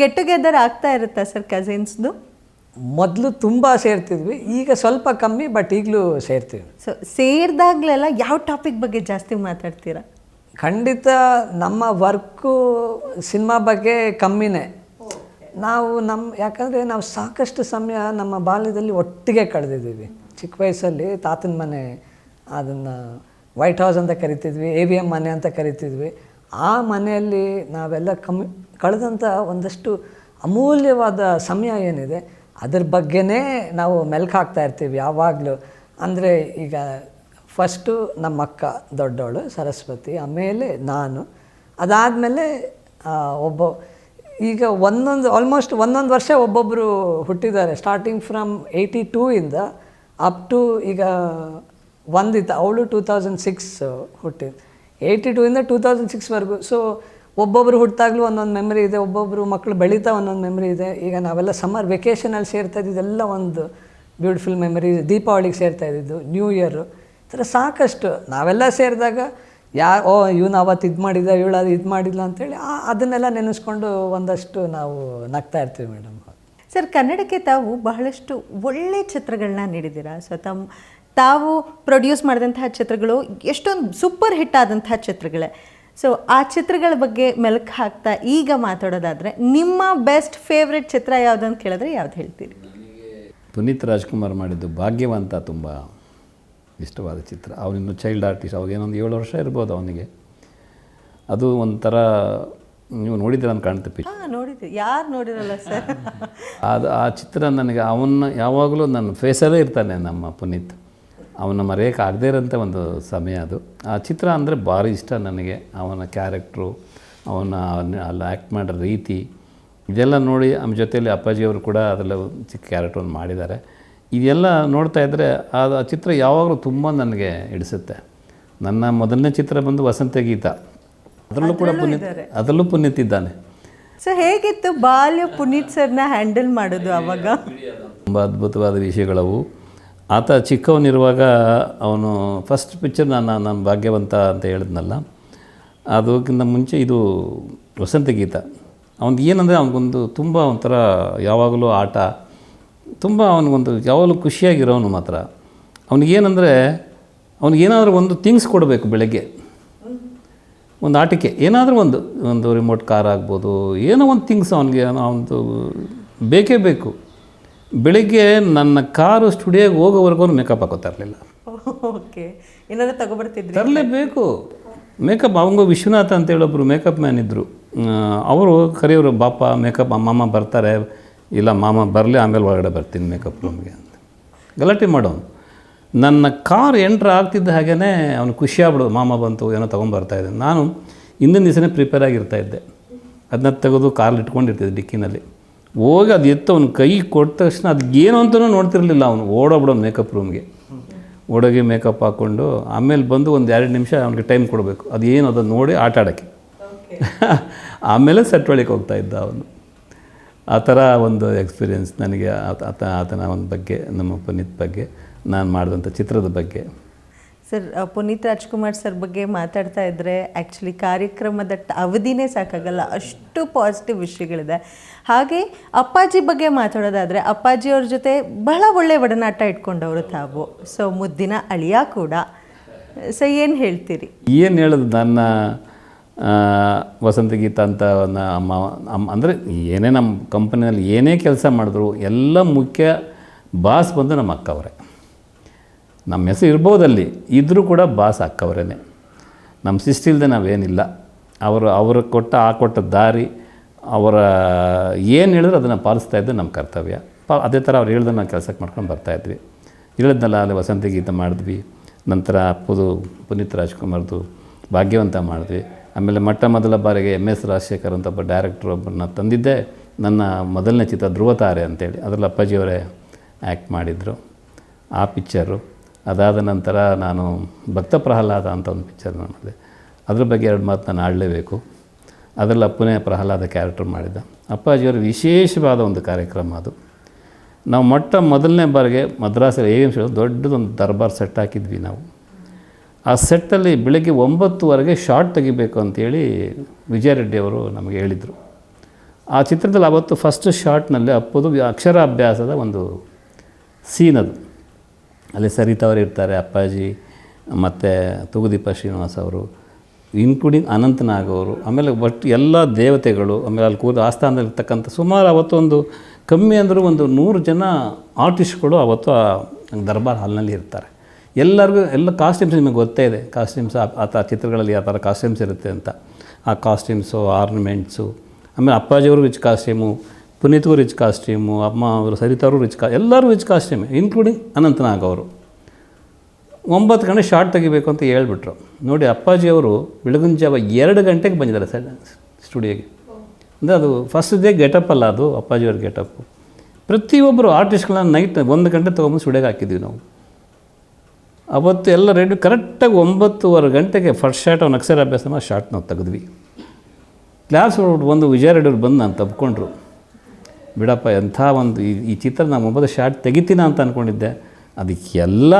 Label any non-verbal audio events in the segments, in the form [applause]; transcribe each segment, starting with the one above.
Get together ಆಗ್ತಾ ಇರುತ್ತಾ sir ಕಸಿನ್ಸ್ದು ಮೊದಲು ತುಂಬ ಸೇರ್ತಿದ್ವಿ ಈಗ ಸ್ವಲ್ಪ ಕಮ್ಮಿ ಬಟ್ ಈಗಲೂ ಸೇರ್ತೀವಿ ಸೊ ಸೇರಿದಾಗಲೆಲ್ಲ ಯಾವ ಟಾಪಿಕ್ ಬಗ್ಗೆ ಜಾಸ್ತಿ ಮಾತಾಡ್ತೀರಾ? ಖಂಡಿತ ನಮ್ಮ ವರ್ಕು ಸಿನಿಮಾ ಬಗ್ಗೆ ಕಮ್ಮಿನೇ. ನಾವು ನಮ್ಮ ಯಾಕಂದರೆ ನಾವು ಸಾಕಷ್ಟು ಸಮಯ ನಮ್ಮ ಬಾಲ್ಯದಲ್ಲಿ ಒಟ್ಟಿಗೆ ಕಳೆದಿದ್ದೀವಿ. ಚಿಕ್ಕ ವಯಸ್ಸಲ್ಲಿ ತಾತನ ಮನೆ ಅದನ್ನು ವೈಟ್ ಹೌಸ್ ಅಂತ ಕರಿತಿದ್ವಿ ಎ ವಿ ಎಂ ಮನೆ ಅಂತ ಕರಿತಿದ್ವಿ. ಆ ಮನೆಯಲ್ಲಿ ನಾವೆಲ್ಲ ಕಮ್ಮಿ ಕಳೆದಂಥ ಒಂದಷ್ಟು ಅಮೂಲ್ಯವಾದ ಸಮಯ ಏನಿದೆ, ಅದ್ರ ಬಗ್ಗೆನೇ ನಾವು ಮೆಲ್ಕು ಹಾಕ್ತಾ ಇರ್ತೀವಿ ಯಾವಾಗಲೂ. ಅಂದರೆ ಈಗ ಫಸ್ಟು ನಮ್ಮ ಅಕ್ಕ ದೊಡ್ಡವಳು, ಸರಸ್ವತಿ, ಆಮೇಲೆ ನಾನು. ಅದಾದಮೇಲೆ ಒಬ್ಬ, ಈಗ ಒಂದೊಂದು ಆಲ್ಮೋಸ್ಟ್ ಒಂದೊಂದು ವರ್ಷ ಒಬ್ಬೊಬ್ಬರು ಹುಟ್ಟಿದ್ದಾರೆ. ಸ್ಟಾರ್ಟಿಂಗ್ ಫ್ರಮ್ ಏಯ್ಟಿ ಟೂ ಇಂದ ಅಪ್ ಟು ಈಗ ಒಂದಿತ್ತು ಅವಳು ಟೂ ತೌಸಂಡ್ ಸಿಕ್ಸ್ ಹುಟ್ಟಿದ್ದು ಏಯ್ಟಿ ಟೂ ಇಂದ ಟೂ ತೌಸಂಡ್ ಸಿಕ್ಸ್ವರೆಗೂ ಸೊ ಒಬ್ಬೊಬ್ಬರು ಹುಟ್ಟಾಗಲೂ ಒಂದೊಂದು ಮೆಮ್ರಿ ಇದೆ ಒಬ್ಬೊಬ್ಬರು ಮಕ್ಕಳು ಬೆಳೀತಾ ಒಂದೊಂದು ಮೆಮ್ರಿ ಇದೆ. ಈಗ ನಾವೆಲ್ಲ ಸಮ್ಮರ್ ವೆಕೇಷನಲ್ಲಿ ಸೇರ್ತಾ ಇದ್ದಿದ್ದೆಲ್ಲ ಒಂದು ಬ್ಯೂಟಿಫುಲ್ ಮೆಮರಿ ದೀಪಾವಳಿಗೆ ಸೇರ್ತಾ ಇದ್ದಿದ್ದು ನ್ಯೂ ಇಯರು ಈ ಥರ ಸಾಕಷ್ಟು ನಾವೆಲ್ಲ ಸೇರಿದಾಗ ಯಾ, ಓ, ಇವನು ಅವತ್ತು ಇದು ಮಾಡಿದ, ಇವಳು ಅದು ಇದು ಮಾಡಿಲ್ಲ ಅಂತೇಳಿ ಅದನ್ನೆಲ್ಲ ನೆನೆಸ್ಕೊಂಡು ಒಂದಷ್ಟು ನಾವು ನಗ್ತಾ ಇರ್ತೀವಿ ಮೇಡಮ್ ಸರ್ ಕನ್ನಡಕ್ಕೆ ತಾವು ಬಹಳಷ್ಟು ಒಳ್ಳೆ ಚಿತ್ರಗಳನ್ನ ನೀಡಿದ್ದೀರಾ? ಸೊ ತಾವು ಪ್ರೊಡ್ಯೂಸ್ ಮಾಡಿದಂತಹ ಚಿತ್ರಗಳು ಎಷ್ಟೊಂದು ಸೂಪರ್ ಹಿಟ್ ಆದಂತಹ ಚಿತ್ರಗಳೇ. ಸೊ ಆ ಚಿತ್ರಗಳ ಬಗ್ಗೆ ಮೆಲುಕು ಹಾಕ್ತಾ ಈಗ ಮಾತಾಡೋದಾದರೆ ನಿಮ್ಮ ಬೆಸ್ಟ್ ಫೇವ್ರೆಟ್ ಚಿತ್ರ ಯಾವುದು ಅಂತ ಕೇಳಿದ್ರೆ ಯಾವ್ದು ಹೇಳ್ತೀರಿ? ಪುನೀತ್ ರಾಜ್ಕುಮಾರ್ ಮಾಡಿದ್ದು ಭಾಗ್ಯವಂತ ತುಂಬ ಇಷ್ಟವಾದ ಚಿತ್ರ. ಅವನಿನ್ನು ಚೈಲ್ಡ್ ಆರ್ಟಿಸ್ಟ್ ಅವಾಗೇನೊಂದು ಏಳು ವರ್ಷ ಇರ್ಬೋದು ಅವನಿಗೆ. ಅದು ಒಂಥರ ನೀವು ನೋಡಿದ್ರೆ ಅಂತ ಕಾಣುತ್ತೆ ಪಿ ಯಾರು ನೋಡಿರಲ್ಲ ಸರ್? ಅದು ಆ ಚಿತ್ರ ನನಗೆ ಅವನ್ನ ಯಾವಾಗಲೂ ನನ್ನ ಫೇಸಲ್ಲೇ ಇರ್ತಾನೆ ನಮ್ಮ ಪುನೀತ್. ಅವನ ಮರೆಯೋಕ್ಕಾಗದೇ ಇರೋಂಥ ಒಂದು ಸಮಯ ಅದು. ಆ ಚಿತ್ರ ಅಂದರೆ ಭಾರಿ ಇಷ್ಟ ನನಗೆ. ಅವನ ಕ್ಯಾರೆಕ್ಟ್ರು ಅವನ ಅಲ್ಲಿ ಆ್ಯಕ್ಟ್ ಮಾಡೋ ರೀತಿ. ಇದೆಲ್ಲ ನೋಡಿ ನಮ್ಮ ಜೊತೆಯಲ್ಲಿ ಅಪ್ಪಾಜಿಯವರು ಕೂಡ ಅದರಲ್ಲಿ ಚಿಕ್ಕ ಕ್ಯಾರೆಕ್ಟ್ರನ್ನು ಮಾಡಿದ್ದಾರೆ. ಇದೆಲ್ಲ ನೋಡ್ತಾ ಇದ್ದರೆ ಅದು ಆ ಚಿತ್ರ ಯಾವಾಗಲೂ ತುಂಬ ನನಗೆ ಹಿಡಿಸುತ್ತೆ. ನನ್ನ ಮೊದಲನೇ ಚಿತ್ರ ಬಂದು ವಸಂತ ಗೀತ. ಅದರಲ್ಲೂ ಕೂಡ ಪುನೀತ್ ಅದರಲ್ಲೂ ಪುನೀತ್ ಇದ್ದಾನೆ. ಸೊ ಹೇಗಿತ್ತು ಬಾಲ್ಯ ಪುನೀತ್ ಸರ್ನ ಹ್ಯಾಂಡಲ್ ಮಾಡೋದು ಅವಾಗ? ತುಂಬ ಅದ್ಭುತವಾದ ವಿಷಯಗಳವು. ಆತ ಚಿಕ್ಕವನಿರುವಾಗ ಅವನು ಫಸ್ಟ್ ಪಿಕ್ಚರ್ ನಾನು ನಾನು ಭಾಗ್ಯವಂತ ಅಂತ ಹೇಳಿದ್ನಲ್ಲ, ಅದಕ್ಕಿಂತ ಮುಂಚೆ ಇದು ವಸಂತ ಗೀತ. ಅವನಿಗೆ ಏನಂದರೆ ಅವನಿಗೊಂದು ತುಂಬ ಒಂಥರ ಯಾವಾಗಲೂ ಆಟ, ತುಂಬ ಅವನಿಗೊಂದು ಯಾವಾಗಲೂ ಖುಷಿಯಾಗಿರೋನು ಮಾತ್ರ. ಅವನಿಗೇನಂದರೆ ಅವನಿಗೇನಾದರೂ ಒಂದು ಥಿಂಗ್ಸ್ ಕೊಡಬೇಕು ಬೆಳಗ್ಗೆ. ಒಂದು ಆಟಿಕೆ, ಏನಾದರೂ ಒಂದು ಒಂದು ರಿಮೋಟ್ ಕಾರ್ ಆಗ್ಬೋದು, ಏನೋ ಒಂದು ಥಿಂಗ್ಸ್ ಅವನಿಗೆ, ಅವನದು ಬೇಕೇ ಬೇಕು. ಬೆಳಿಗ್ಗೆ ನನ್ನ ಕಾರು ಸ್ಟುಡಿಯೋಗೆ ಹೋಗೋವರೆಗೂ ಮೇಕಪ್ ಹಾಕೋತಾ ಇರಲಿಲ್ಲ. ಓಕೆ. ಏನಾದ್ರು ತಗೊಬರ್ತಿದ್ರಿ? ತರಲೇಬೇಕು. ಮೇಕಪ್ ಅವಂಗ ವಿಶ್ವನಾಥ ಅಂತ ಒಬ್ಬರು ಮೇಕಪ್ ಮ್ಯಾನ್ ಇದ್ದರು ಅವರು ಕರೆಯೋರು ಬಾಪ ಮೇಕಪ್ ಮಾಮ ಬರ್ತಾರೆ. ಇಲ್ಲ ಮಾಮ ಬರಲಿ ಆಮೇಲೆ ಒಳಗಡೆ ಬರ್ತೀನಿ ಮೇಕಪ್ ರೂಮ್ಗೆ ಅಂತ. ಗಲಾಟೆ ಮಾಡೋನು. ನನ್ನ ಕಾರ್ ಎಂಟ್ರ್ ಆಗ್ತಿದ್ದ ಹಾಗೇ ಅವನು ಖುಷಿಯಾಗ್ಬಿಡೋದು ಮಾಮ ಬಂತು ಏನೋ ತೊಗೊಂಬರ್ತಾ ಇದ್ದೆ. ನಾನು ಹಿಂದಿನ ದಿವಸನೇ ಪ್ರಿಪೇರ್ ಆಗಿರ್ತಾ ಇದ್ದೆ. ಅದನ್ನ ತೆಗೆದು ಕಾರ್ಲಿಟ್ಕೊಂಡಿರ್ತಿದ್ದೆ ಡಿಕ್ಕಿನಲ್ಲಿ. ಹೋಗಿ ಅದು ಎತ್ತು ಅವ್ನ ಕೈ ಕೊಟ್ಟ ತಕ್ಷಣ ಅದಕ್ಕೇನು ಅಂತಲೂ ನೋಡ್ತಿರ್ಲಿಲ್ಲ ಅವನು. ಓಡೋಗ್ಬಿಡೋನು ಮೇಕಪ್ ರೂಮ್ಗೆ ಓಡೋಗಿ ಮೇಕಪ್ ಹಾಕ್ಕೊಂಡು ಆಮೇಲೆ ಬಂದು ಒಂದು ಎರಡು ನಿಮಿಷ ಅವನಿಗೆ ಟೈಮ್ ಕೊಡಬೇಕು. ಅದು ಏನು ಅದನ್ನು ನೋಡಿ ಆಟ ಆಡೋಕ್ಕೆ. [laughs] ಆಮೇಲೆ ಸೆಟ್ ಒಳಗೆ ಹೋಗ್ತಾ ಇದ್ದ ಅವನು. ಆ ಥರ ಒಂದು ಎಕ್ಸ್ಪೀರಿಯೆನ್ಸ್ ನನಗೆ ಆತ ಆತ, ಆತನ ಒಂದು ಬಗ್ಗೆ, ನಮ್ಮ ಪುನೀತ್ ಬಗ್ಗೆ, ನಾನು ಮಾಡಿದಂಥ ಚಿತ್ರದ ಬಗ್ಗೆ. ಸರ್ ಪುನೀತ್ ರಾಜ್ಕುಮಾರ್ ಸರ್ ಬಗ್ಗೆ ಮಾತಾಡ್ತಾ ಇದ್ದರೆ ಆ್ಯಕ್ಚುಲಿ ಕಾರ್ಯಕ್ರಮದ ಅವಧಿನೇ ಸಾಕಾಗಲ್ಲ. ಅಷ್ಟು ಪಾಸಿಟಿವ್ ವಿಷಯಗಳಿದೆ. ಹಾಗೆ ಅಪ್ಪಾಜಿ ಬಗ್ಗೆ ಮಾತಾಡೋದಾದರೆ ಅಪ್ಪಾಜಿಯವ್ರ ಜೊತೆ ಬಹಳ ಒಳ್ಳೆ ಒಡನಾಟ ಇಟ್ಕೊಂಡವರು ತಾವು. ಸೊ ಮುದ್ದಿನ ಅಳಿಯ ಕೂಡ. ಸೊ ಏನು ಹೇಳ್ತೀರಿ? ಏನು ಹೇಳೋದು? ನನ್ನ ವಸಂತ ಗೀತ ಅಂತ ಒಂದು ಅಮ್ಮ ಅಮ್ಮ ಅಂದರೆ ಏನೇ ನಮ್ಮ ಕಂಪನಿಯಲ್ಲಿ ಏನೇ ಕೆಲಸ ಮಾಡಿದ್ರು ಎಲ್ಲ ಮುಖ್ಯ ಬಾಸ್ ಬಂದು ನಮ್ಮ ಅಕ್ಕವರೇ. ನಮ್ಮ ಹೆಸರು ಇರ್ಬೋದಲ್ಲಿ ಇದ್ದರೂ ಕೂಡ ಬಾಸ್ ಅಕ್ಕವರೇ ನಮ್ಮ ಸಿಸ್ಟ್ ಇಲ್ಲದೆ ನಾವೇನಿಲ್ಲ. ಅವರು ಅವರು ಕೊಟ್ಟ, ಆ ಕೊಟ್ಟ ದಾರಿ, ಅವರ, ಏನು ಹೇಳಿದ್ರು ಅದನ್ನು ಪಾಲಿಸ್ತಾ ಇದ್ದು ನಮ್ಮ ಕರ್ತವ್ಯ. ಪ, ಅದೇ ಥರ ಅವ್ರು ಹೇಳ್ದೆ ನಾವು ಕೆಲಸಕ್ಕೆ ಮಾಡ್ಕೊಂಡು ಬರ್ತಾಯಿದ್ವಿ ಹೇಳಿದ್ನಲ್ಲ, ಅಲ್ಲಿ ವಸಂತ ಗೀತ ಮಾಡಿದ್ವಿ. ನಂತರ ಅಪ್ಪುದು ಪುನೀತ್ ರಾಜ್ಕುಮಾರ್ದು ಭಾಗ್ಯವಂತ ಮಾಡಿದ್ವಿ. ಆಮೇಲೆ ಮೊಟ್ಟ ಮೊದಲ ಬಾರಿಗೆ ಎಂ ಎಸ್ ರಾಜಶೇಖರ್ ಅಂತ ಒಬ್ಬ ಡೈರೆಕ್ಟ್ರ್ ಒಬ್ಬರನ್ನ ತಂದಿದ್ದೆ. ನನ್ನ ಮೊದಲನೇ ಚಿತ್ರ ಧ್ರುವತಾರೆ ಅಂತೇಳಿ. ಅದರಲ್ಲಿ ಅಪ್ಪಾಜಿಯವರೇ ಆ್ಯಕ್ಟ್ ಮಾಡಿದರು. ಆ ಪಿಕ್ಚರು ಅದಾದ ನಂತರ ನಾನು ಭಕ್ತ ಪ್ರಹ್ಲಾದ ಅಂತ ಒಂದು ಪಿಕ್ಚರ್ ಮಾಡಿದೆ. ಅದ್ರ ಬಗ್ಗೆ ಎರಡು ಮಾತು ನಾನು ಆಡಲೇಬೇಕು. ಅದರಲ್ಲಿ ಅಪ್ಪನೇ ಪ್ರಹ್ಲಾದ ಕ್ಯಾರೆಕ್ಟರ್ ಮಾಡಿದ್ದ. ಅಪ್ಪಾಜಿಯವರು ವಿಶೇಷವಾದ ಒಂದು ಕಾರ್ಯಕ್ರಮ ಅದು. ನಾವು ಮೊಟ್ಟ ಮೊದಲನೇ ಬಾರಿಗೆ ಮದ್ರಾಸಲ್ಲಿ ಎ ಎಂ ಸಿ ದೊಡ್ಡದೊಂದು ದರ್ಬಾರ್ ಸೆಟ್ ಹಾಕಿದ್ವಿ ನಾವು. ಆ ಸೆಟ್ಟಲ್ಲಿ ಬೆಳಗ್ಗೆ ಒಂಬತ್ತುವರೆಗೆ ಶಾರ್ಟ್ ತೆಗಿಬೇಕು ಅಂತೇಳಿ ವಿಜಯ ರೆಡ್ಡಿ ಅವರು ನಮಗೆ ಹೇಳಿದರು. ಆ ಚಿತ್ರದಲ್ಲಿ ಅವತ್ತು ಫಸ್ಟ್ ಶಾರ್ಟ್ನಲ್ಲಿ ಅಪ್ಪದು ಅಕ್ಷರಾಭ್ಯಾಸದ ಒಂದು ಸೀನ್ ಅದು. ಅಲ್ಲಿ ಸರಿತಾವ್ರು ಇರ್ತಾರೆ, ಅಪ್ಪಾಜಿ, ಮತ್ತು ತೂಗುದೀಪ ಶ್ರೀನಿವಾಸ್ ಅವರು ಇನ್ಕ್ಲೂಡಿಂಗ್ ಅನಂತನಾಗ್ ಅವರು, ಆಮೇಲೆ ಬಟ್ ಎಲ್ಲ ದೇವತೆಗಳು, ಆಮೇಲೆ ಅಲ್ಲಿ ಕೂದ ಆಸ್ಥಾನದಲ್ಲಿರ್ತಕ್ಕಂಥ ಸುಮಾರು ಅವತ್ತೊಂದು ಕಮ್ಮಿ ಅಂದರೂ ಒಂದು ನೂರು ಜನ ಆರ್ಟಿಸ್ಟ್ಗಳು ಅವತ್ತು ಆ ದರ್ಬಾರ್ ಹಾಲ್ನಲ್ಲಿ ಇರ್ತಾರೆ. ಎಲ್ಲರಿಗೂ, ಎಲ್ಲ ಕಾಸ್ಟ್ಯೂಮ್ಸ್ ನಿಮಗೆ ಗೊತ್ತೇ ಇದೆ. ಕಾಸ್ಟ್ಯೂಮ್ಸ್ ಆ ಥರ ಚಿತ್ರಗಳಲ್ಲಿ ಯಾವ ಥರ ಕಾಸ್ಟ್ಯೂಮ್ಸ್ ಇರುತ್ತೆ ಅಂತ. ಆ ಕಾಸ್ಟ್ಯೂಮ್ಸು ಆರ್ನಮೆಂಟ್ಸು ಆಮೇಲೆ ಅಪ್ಪಾಜಿಯವ್ರಿಗೆ ಕಾಸ್ಟ್ಯೂಮು ಪುನೀತ್ಗೂ ರಿಚ್ ಕಾಸ್ಟ್ಯೂಮು, ಅಮ್ಮ ಅವರು, ಸರಿತಾರು ರಿಚ್ ಕಾ, ಎಲ್ಲರೂ ರಿಚ್ ಕಾಸ್ಟ್ಯೂಮೇ ಇನ್ಕ್ಲೂಡಿಂಗ್ ಅನಂತನಾಗ್ ಅವರು. ಒಂಬತ್ತು ಗಂಟೆ ಶಾರ್ಟ್ ತೆಗಿಬೇಕು ಅಂತ ಹೇಳ್ಬಿಟ್ರು. ನೋಡಿ ಅಪ್ಪಾಜಿಯವರು ಬೆಳಗಿನ ಜಾವ ಎರಡು ಗಂಟೆಗೆ ಬಂದಿದ್ದಾರೆ ಸರ್ ಸ್ಟುಡಿಯೋಗೆ ಅಂದರೆ ಅದು ಫಸ್ಟ್ ಡೇ ಗೆಟಪ್ ಅಲ್ಲ ಅದು ಅಪ್ಪಾಜಿಯವ್ರ ಗೆಟಪ್ಪು ಪ್ರತಿಯೊಬ್ಬರು ಆರ್ಟಿಸ್ಟ್ಗಳನ್ನ ನೈಟ್ ಒಂದು ಗಂಟೆ ತೊಗೊಂಬಂದು ಸ್ಟುಡಿಯೋಗೆ ಹಾಕಿದ್ವಿ ನಾವು. ಅವತ್ತು ಎಲ್ಲ ರೆಡಿ ಕರೆಕ್ಟಾಗಿ ಒಂಬತ್ತುವರೆ ಗಂಟೆಗೆ ಫಸ್ಟ್ ಶಾರ್ಟ್ ಅವ್ನು ಅಕ್ಷರಾಭ್ಯಾಸ ಮಾಡಿ ಶಾರ್ಟ್ ನಾವು ತೆಗೆದ್ವಿ. ಕ್ಲಾಸ್ ಒಂದು ವಿಜಯ ರೆಡ್ಡಿಯವ್ರು ಬಂದು ನಾನು ತಪ್ಕೊಂಡ್ರು ಬಿಡಪ್ಪ, ಎಂಥ ಒಂದು ಈ ಈ ಚಿತ್ರ ನಾನು ಮೊಬೈಲ್ ಶಾರ್ಟ್ ತೆಗಿತೀನ ಅಂತ ಅಂದ್ಕೊಂಡಿದ್ದೆ ಅದಕ್ಕೆಲ್ಲ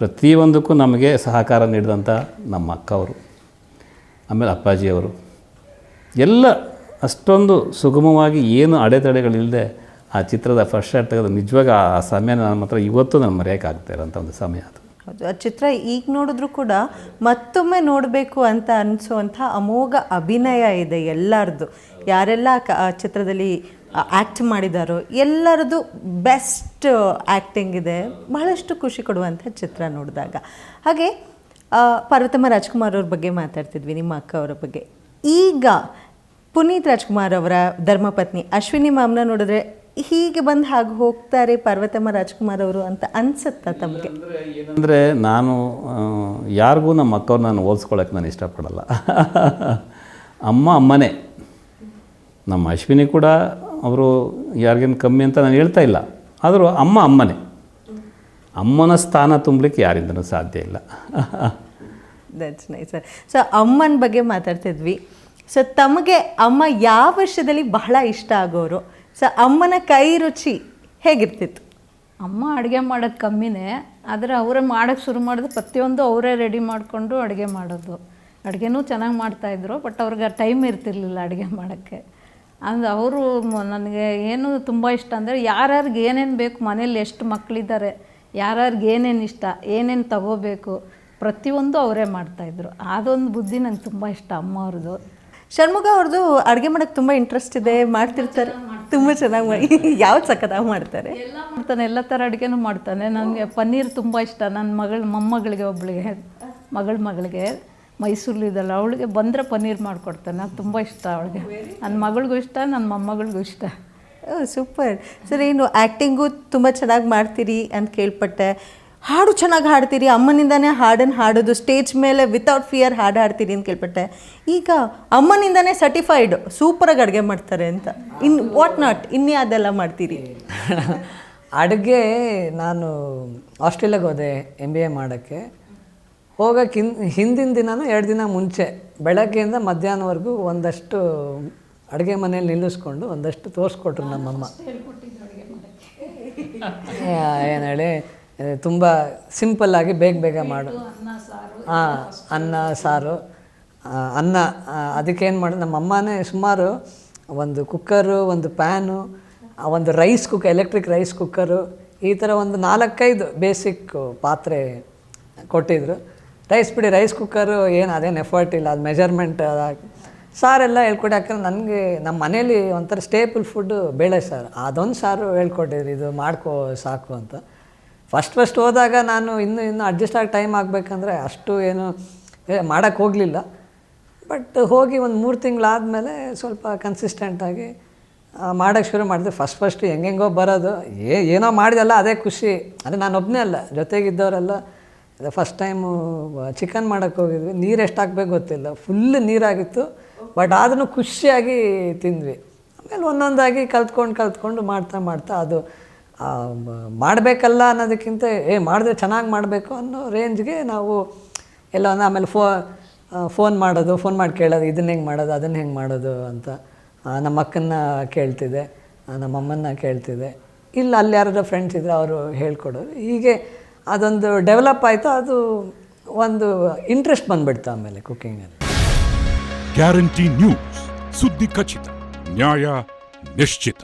ಪ್ರತಿಯೊಂದಕ್ಕೂ ನಮಗೆ ಸಹಕಾರ ನೀಡಿದಂಥ ನಮ್ಮ ಅಕ್ಕವರು, ಆಮೇಲೆ ಅಪ್ಪಾಜಿಯವರು. ಎಲ್ಲ ಅಷ್ಟೊಂದು ಸುಗಮವಾಗಿ ಏನು ಅಡೆತಡೆಗಳಿಲ್ಲದೆ ಆ ಚಿತ್ರದ ಫಸ್ಟ್ ಶಾಟ್ ತೆಗೆದು ನಿಜವಾಗ ಆ ಸಮಯ ನನ್ನ ಮಾತ್ರ ಇವತ್ತು ನಾನು ಮರೆಯೋಕ್ಕಾಗ್ತಾ ಇರೋಂಥ ಒಂದು ಸಮಯ ಅದು. ಹೌದು, ಆ ಚಿತ್ರ ಈಗ ನೋಡಿದ್ರೂ ಕೂಡ ಮತ್ತೊಮ್ಮೆ ನೋಡಬೇಕು ಅಂತ ಅನಿಸುವಂಥ ಅಮೋಘ ಅಭಿನಯ ಇದೆ ಎಲ್ಲರದು. ಯಾರೆಲ್ಲ ಆ ಚಿತ್ರದಲ್ಲಿ ಆ್ಯಕ್ಟ್ ಮಾಡಿದಾರೋ ಎಲ್ಲರದು ಬೆಸ್ಟ್ ಆ್ಯಕ್ಟಿಂಗ್ ಇದೆ. ಬಹಳಷ್ಟು ಖುಷಿ ಕೊಡುವಂಥ ಚಿತ್ರ ನೋಡಿದಾಗ. ಹಾಗೆ ಪಾರ್ವತಮ್ಮ ರಾಜ್ಕುಮಾರ್ ಅವ್ರ ಬಗ್ಗೆ ಮಾತಾಡ್ತಿದ್ವಿ, ನಿಮ್ಮ ಅಕ್ಕ ಅವರ ಬಗ್ಗೆ. ಈಗ ಪುನೀತ್ ರಾಜ್ಕುಮಾರ್ ಅವರ ಧರ್ಮಪತ್ನಿ ಅಶ್ವಿನಿ ಮಾಮ್ನ ನೋಡಿದ್ರೆ ಹೀಗೆ ಬಂದು ಹಾಗೆ ಹೋಗ್ತಾರೆ ಪಾರ್ವತಮ್ಮ ರಾಜ್ಕುಮಾರ್ ಅವರು ಅಂತ ಅನ್ಸುತ್ತಾ ತಮಗೆ? ಅಂದರೆ ನಾನು ಯಾರಿಗೂ ನಮ್ಮ ಅಕ್ಕವ್ರು ನಾನು ಹೋಲ್ಸ್ಕೊಳಕ್ಕೆ ನಾನು ಇಷ್ಟಪಡಲ್ಲ. ಅಮ್ಮ ಅಮ್ಮನೇ. ನಮ್ಮ ಅಶ್ವಿನಿ ಕೂಡ ಅವರು ಯಾರಿಗೇನು ಕಮ್ಮಿ ಅಂತ ನಾನು ಹೇಳ್ತಾ ಇಲ್ಲ. ಆದರೂ ಅಮ್ಮ ಅಮ್ಮನೇ. ಅಮ್ಮನ ಸ್ಥಾನ ತುಂಬಲಿಕ್ಕೆ ಯಾರಿಂದನೂ ಸಾಧ್ಯ ಇಲ್ಲ. ದಟ್ಸ್ ನೈಸ್ ಸರ್ ಸೊ ಅಮ್ಮನ ಬಗ್ಗೆ ಮಾತಾಡ್ತಿದ್ವಿ. ಸೊ ತಮಗೆ ಅಮ್ಮ ಯಾವ ವರ್ಷದಲ್ಲಿ ಬಹಳ ಇಷ್ಟ ಆಗೋರು? ಸೊ ಅಮ್ಮನ ಕೈ ರುಚಿ ಹೇಗಿರ್ತಿತ್ತು? ಅಮ್ಮ ಅಡುಗೆ ಮಾಡೋದು ಕಮ್ಮಿನೇ ಆದರೆ ಅವರೇ ಮಾಡೋಕ್ಕೆ ಶುರು ಮಾಡಿದ್ರೆ ಪ್ರತಿಯೊಂದು ಅವರೇ ರೆಡಿ ಮಾಡಿಕೊಂಡು ಅಡುಗೆ ಮಾಡೋದು. ಅಡುಗೆನೂ ಚೆನ್ನಾಗಿ ಮಾಡ್ತಾಯಿದ್ರು ಬಟ್ ಅವ್ರಿಗೆ ಟೈಮ್ ಇರ್ತಿರ್ಲಿಲ್ಲ ಅಡುಗೆ ಮಾಡೋಕ್ಕೆ. ಅಂದ್ರೆ ಅವರು ನನಗೆ ಏನು ತುಂಬ ಇಷ್ಟ ಅಂದರೆ ಯಾರ್ಯಾರಿಗೆ ಏನೇನು ಬೇಕು ಮನೇಲಿ ಎಷ್ಟು ಮಕ್ಕಳಿದ್ದಾರೆ ಯಾರ್ಯಾರಿಗೆ ಏನೇನು ಇಷ್ಟ ಏನೇನು ತಗೋಬೇಕು ಪ್ರತಿಯೊಂದು ಅವರೇ ಮಾಡ್ತಾಯಿದ್ರು ಅದೊಂದು ಬುದ್ಧಿ ನಂಗೆ ತುಂಬ ಇಷ್ಟ ಅಮ್ಮ ಅವ್ರದ್ದು ಷಣ್ಮುಖ ಅವ್ರದ್ದು ಅಡುಗೆ ಮಾಡೋಕ್ಕೆ ತುಂಬ ಇಂಟ್ರೆಸ್ಟ್ ಇದೆ ಮಾಡ್ತಿರ್ತಾರೆ. ತುಂಬ ಚೆನ್ನಾಗಿ ಮಾಡಿ [laughs] ಯಾವ್ದು ಸಖತ್ತಾಗಿ ಮಾಡ್ತಾರೆ? ಎಲ್ಲ ಮಾಡ್ತಾನೆ ಎಲ್ಲ ಥರ ಅಡುಗೆನೂ ಮಾಡ್ತಾನೆ. ನನಗೆ ಪನ್ನೀರ್ ತುಂಬ ಇಷ್ಟ. ನನ್ನ ಮಗಳ ಮೊಮ್ಮಗಳಿಗೆ ಒಬ್ಬಳಿಗೆ ಮಗಳ ಮಗಳಿಗೆ. ಮೈಸೂರಲ್ಲಿದ್ದಲ್ಲ ಅವಳಿಗೆ ಬಂದರೆ ಪನ್ನೀರ್ ಮಾಡಿಕೊಡ್ತಾನೆ ಅದು ತುಂಬ ಇಷ್ಟ ಅವಳಿಗೆ. ನನ್ನ ಮಗಳಿಗೂ ಇಷ್ಟ ನನ್ನ ಮೊಮ್ಮಗಳಿಗೂ ಇಷ್ಟ. ಸೂಪರ್. ಸರ್ ಏನು ಆ್ಯಕ್ಟಿಂಗು ತುಂಬ ಚೆನ್ನಾಗಿ ಮಾಡ್ತೀರಿ ಅಂತ ಕೇಳ್ಪಟ್ಟೆ. ಹಾಡು ಚೆನ್ನಾಗಿ ಹಾಡ್ತೀರಿ ಅಮ್ಮನಿಂದನೇ ಹಾಡನ್ನು ಹಾಡೋದು ಸ್ಟೇಜ್ ಮೇಲೆ ವಿತೌಟ್ ಫಿಯರ್ ಹಾಡು ಹಾಡ್ತೀರಿ ಅಂತ ಕೇಳ್ಪಟ್ಟೆ. ಈಗ ಅಮ್ಮನಿಂದನೇ ಸರ್ಟಿಫೈಡ್ ಸೂಪರಾಗಿ ಅಡುಗೆ ಮಾಡ್ತಾರೆ ಅಂತ. ಇನ್ ವಾಟ್ ನಾಟ್ ಇನ್ನೇ ಅದೆಲ್ಲ ಮಾಡ್ತೀರಿ? ಅಡುಗೆ ನಾನು ಆಸ್ಟ್ರೇಲಿಯಾಗೆ ಹೋದೆ ಎಂ ಬಿ ಎ ಮಾಡೋಕ್ಕೆ. ಹೋಗೋಕ್ಕೆ ಹಿನ್ ಹಿಂದಿನ ದಿನವೂ ಎರಡು ದಿನ ಮುಂಚೆ ಬೆಳಗ್ಗೆಯಿಂದ ಮಧ್ಯಾಹ್ನವರೆಗೂ ಒಂದಷ್ಟು ಅಡುಗೆ ಮನೇಲಿ ನಿಲ್ಲಿಸ್ಕೊಂಡು ಒಂದಷ್ಟು ತೋರಿಸ್ಕೊಟ್ರು ನಮ್ಮಮ್ಮ. ಏನು ಹೇಳಿ ತುಂಬ ಸಿಂಪಲ್ಲಾಗಿ ಬೇಗ ಬೇಗ ಮಾಡು. ಹಾಂ ಅನ್ನ ಸಾರು ಅನ್ನ ಅದಕ್ಕೆ ಅದಕ್ಕೇನು ಮಾಡಿ ನಮ್ಮ ಅಮ್ಮನೇ ಸುಮಾರು ಒಂದು ಕುಕ್ಕರು ಒಂದು ಪ್ಯಾನು ಒಂದು rice cooker electric rice cooker ಈ ಥರ ಒಂದು ನಾಲ್ಕೈದು ಬೇಸಿಕ್ ಪಾತ್ರೆ ಕೊಟ್ಟಿದ್ರು. ರೈಸ್ ಬಿಡಿ ರೈಸ್ ಕುಕ್ಕರು ಏನು ಅದೇನು ಎಫರ್ಟ್ ಇಲ್ಲ, ಅದು ಮೆಜರ್ಮೆಂಟ್ ಸಾರೆಲ್ಲ ಹೇಳ್ಕೊಡಿ, ಯಾಕಂದ್ರೆ ನನಗೆ ನಮ್ಮ ಮನೇಲಿ ಒಂಥರ ಸ್ಟೇಪಲ್ ಫುಡ್ಡು ಬೇಳೆ ಸಾರು. ಅದೊಂದು ಸಾರು ಹೇಳ್ಕೊಟ್ಟಿದ್ರು, ಇದು ಮಾಡ್ಕೋ ಸಾಕು ಅಂತ. ಫಸ್ಟ್ ಫಸ್ಟ್ ಹೋದಾಗ ನಾನು ಇನ್ನೂ ಇನ್ನೂ ಅಡ್ಜಸ್ಟ್ ಆಗಿ ಟೈಮ್ ಆಗಬೇಕಂದ್ರೆ ಅಷ್ಟು ಏನು ಮಾಡೋಕ್ಕೆ ಹೋಗಲಿಲ್ಲ. ಬಟ್ ಹೋಗಿ ಒಂದು ಮೂರು ತಿಂಗಳಾದಮೇಲೆ ಸ್ವಲ್ಪ ಕನ್ಸಿಸ್ಟೆಂಟಾಗಿ ಮಾಡೋಕ್ಕೆ ಶುರು ಮಾಡಿದೆ. ಫಸ್ಟ್ ಫಸ್ಟ್ ಹೆಂಗೆಂಗೋ ಬರೋದು. ಏ, ಏನೋ ಮಾಡಿದೆಲ್ಲ ಅದೇ ಖುಷಿ. ಅಂದರೆ ನಾನು ಒಬ್ಬನೇ ಅಲ್ಲ, ಜೊತೆಗಿದ್ದವರೆಲ್ಲ ಫಸ್ಟ್ ಟೈಮು ಚಿಕನ್ ಮಾಡೋಕ್ಕೆ ಹೋಗಿದ್ವಿ. ನೀರು ಎಷ್ಟು ಹಾಕ್ಬೇಕು ಗೊತ್ತಿಲ್ಲ. ಫುಲ್ ನೀರಾಗಿತ್ತು. ಬಟ್ ಆದ್ರೂ ಖುಷಿಯಾಗಿ ತಿಂದ್ವಿ. ಆಮೇಲೆ ಒಂದೊಂದಾಗಿ ಕಲ್ತ್ಕೊಂಡು ಕಲ್ತ್ಕೊಂಡು ಮಾಡ್ತಾ ಮಾಡ್ತಾ ಅದು ಮಾಡಬೇಕಲ್ಲ ಅನ್ನೋದಕ್ಕಿಂತ, ಏ, ಮಾಡಿದ್ರೆ ಚೆನ್ನಾಗಿ ಮಾಡಬೇಕು ಅನ್ನೋ ರೇಂಜ್ಗೆ ನಾವು ಎಲ್ಲ ಆಮೇಲೆ ಫೋ ಫೋನ್ ಮಾಡೋದು ಫೋನ್ ಮಾಡಿ ಕೇಳೋದು, ಇದನ್ನ ಹೆಂಗೆ ಮಾಡೋದು, ಅದನ್ನು ಹೆಂಗೆ ಮಾಡೋದು ಅಂತ ನಮ್ಮ ಅಕ್ಕನ್ನ ಕೇಳ್ತಿದ್ದೆ. ನಮ್ಮಮ್ಮನ್ನ ಕೇಳ್ತಿದ್ದೆ. ಇಲ್ಲ, ಅಲ್ಲಿ ಯಾರಾದ್ರೂ ಫ್ರೆಂಡ್ಸ್ ಇದ್ದರೆ ಅವರು ಹೇಳ್ಕೊಡೋರು. ಹೀಗೆ ಅದೊಂದು ಡೆವಲಪ್ ಆಯಿತು, ಅದು ಒಂದು ಇಂಟ್ರೆಸ್ಟ್ ಬಂದುಬಿಡ್ತು ಆಮೇಲೆ ಕುಕ್ಕಿಂಗಲ್ಲಿ ಗ್ಯಾರಂಟಿ ನ್ಯೂಸ್ ಸುದ್ದಿ ಖಚಿತ, ನ್ಯಾಯ ನಿಶ್ಚಿತ.